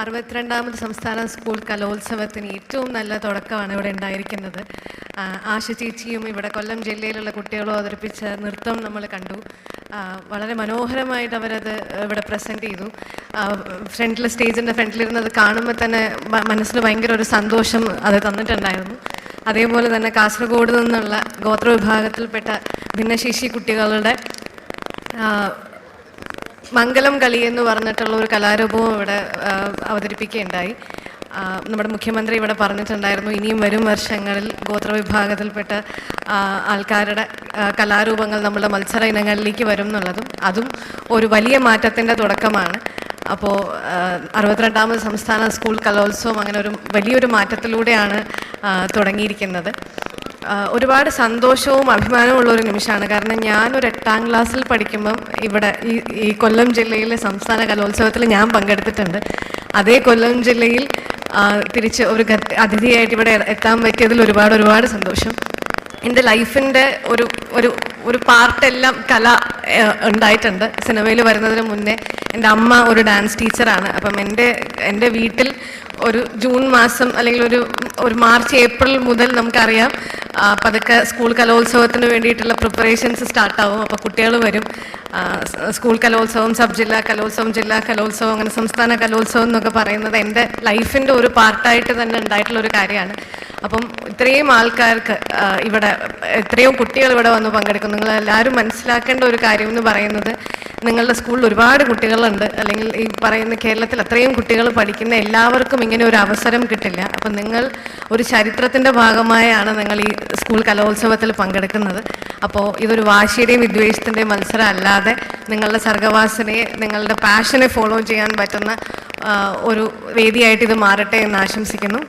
അറുപത്തിരണ്ടാമത് സംസ്ഥാന സ്കൂൾ കലോത്സവത്തിന് ഏറ്റവും നല്ല തുടക്കമാണ് ഇവിടെ ഉണ്ടായിരിക്കുന്നത്. ആശ ചേച്ചിയും ഇവിടെ കൊല്ലം ജില്ലയിലുള്ള കുട്ടികളും അവതരിപ്പിച്ച നൃത്തം നമ്മൾ കണ്ടു. വളരെ മനോഹരമായിട്ട് അവരത് ഇവിടെ പ്രസന്റ് ചെയ്തു. ഫ്രണ്ടിൽ സ്റ്റേജിന്റെ ഫ്രണ്ടിലിരുന്നത് കാണുമ്പോൾ തന്നെ മനസ്സിൽ ഭയങ്കര ഒരു സന്തോഷം അത് തന്നിട്ടുണ്ടായിരുന്നു. അതേപോലെ തന്നെ കാസർഗോഡ് നിന്നുള്ള ഗോത്ര വിഭാഗത്തിൽപ്പെട്ട ഭിന്നശേഷി കുട്ടികളുടെ മംഗലം കളി എന്ന് പറഞ്ഞിട്ടുള്ള ഒരു കലാരൂപവും ഇവിടെ അവതരിപ്പിക്കുകയുണ്ടായി. നമ്മുടെ മുഖ്യമന്ത്രി ഇവിടെ പറഞ്ഞിട്ടുണ്ടായിരുന്നു ഇനിയും വരും വർഷങ്ങളിൽ ഗോത്രവിഭാഗത്തിൽപ്പെട്ട ആൾക്കാരുടെ കലാരൂപങ്ങൾ നമ്മുടെ മത്സര ഇനങ്ങളിലേക്ക് വരും എന്നുള്ളതും അതും ഒരു വലിയ മാറ്റത്തിന്റെ തുടക്കമാണ്. അപ്പോൾ അറുപത്തിരണ്ടാമത് സംസ്ഥാന സ്കൂൾ കലോത്സവം അങ്ങനെ ഒരു വലിയൊരു മാറ്റത്തിലൂടെയാണ് തുടങ്ങിയിരിക്കുന്നത്. ഒരുപാട് സന്തോഷവും അഭിമാനവും ഉള്ള ഒരു നിമിഷമാണ്. കാരണം ഞാൻ ഒരു എട്ടാം ക്ലാസ്സിൽ പഠിക്കുമ്പം ഇവിടെ ഈ ഈ കൊല്ലം ജില്ലയിലെ സംസ്ഥാന കലോത്സവത്തിൽ ഞാൻ പങ്കെടുത്തിട്ടുണ്ട്. അതേ കൊല്ലം ജില്ലയിൽ തിരിച്ച് ഒരു അതിഥിയായിട്ട് ഇവിടെ എത്താൻ പറ്റിയതിൽ ഒരുപാട് ഒരുപാട് സന്തോഷം. എന്റെ ലൈഫിന്റെ ഒരു ഒരു ഒരു പാർട്ടെല്ലാം കല ഉണ്ടായിട്ടുണ്ട്. സിനിമയിൽ വരുന്നതിന് മുന്നേ എന്റെ അമ്മ ഒരു ഡാൻസ് ടീച്ചറാണ്. അപ്പം എന്റെ എന്റെ വീട്ടിൽ ഒരു ജൂൺ മാസം അല്ലെങ്കിൽ ഒരു ഒരു മാർച്ച് ഏപ്രിൽ മുതൽ നമുക്കറിയാം പതുക്കെ സ്കൂൾ കലോത്സവത്തിന് വേണ്ടിയിട്ടുള്ള പ്രിപ്പറേഷൻസ് സ്റ്റാർട്ടാവും. അപ്പോൾ കുട്ടികൾ വരും. സ്കൂൾ കലോത്സവം സബ് ജില്ലാ കലോത്സവം ജില്ലാ കലോത്സവം അങ്ങനെ സംസ്ഥാന കലോത്സവം എന്നൊക്കെ പറയുന്നത് എന്റെ ലൈഫിന്റെ ഒരു പാർട്ടായിട്ട് തന്നെ ഉണ്ടായിട്ടുള്ള ഒരു കാര്യമാണ്. അപ്പം ഇത്രയും ആൾക്കാർക്ക് ഇവിടെ എത്രയോ കുട്ടികൾ ഇവിടെ വന്ന് പങ്കെടുക്കും നിങ്ങൾ എല്ലാവരും മനസ്സിലാക്കേണ്ട ഒരു കാര്യം എന്ന് പറയുന്നത് നിങ്ങളുടെ സ്കൂളിൽ ഒരുപാട് കുട്ടികളുണ്ട്. അല്ലെങ്കിൽ ഈ പറയുന്ന കേരളത്തിൽ അത്രയും കുട്ടികൾ പഠിക്കുന്ന എല്ലാവർക്കും ഇങ്ങനെ ഒരു അവസരം കിട്ടില്ല. അപ്പം നിങ്ങൾ ഒരു ചരിത്രത്തിന്റെ ഭാഗമായാണ് നിങ്ങൾ ഈ സ്കൂൾ കലോത്സവത്തിൽ പങ്കെടുക്കുന്നത്. അപ്പോൾ ഇതൊരു വാശിയുടെയും വിദ്വേഷത്തിന്റെയും മത്സരം അല്ലാതെ നിങ്ങളുടെ സർഗവാസനയെ നിങ്ങളുടെ പാഷനെ ഫോളോ ചെയ്യാൻ പറ്റുന്ന ഒരു വേദിയായിട്ട് ഇത് മാറട്ടെ എന്ന് ആശംസിക്കുന്നു.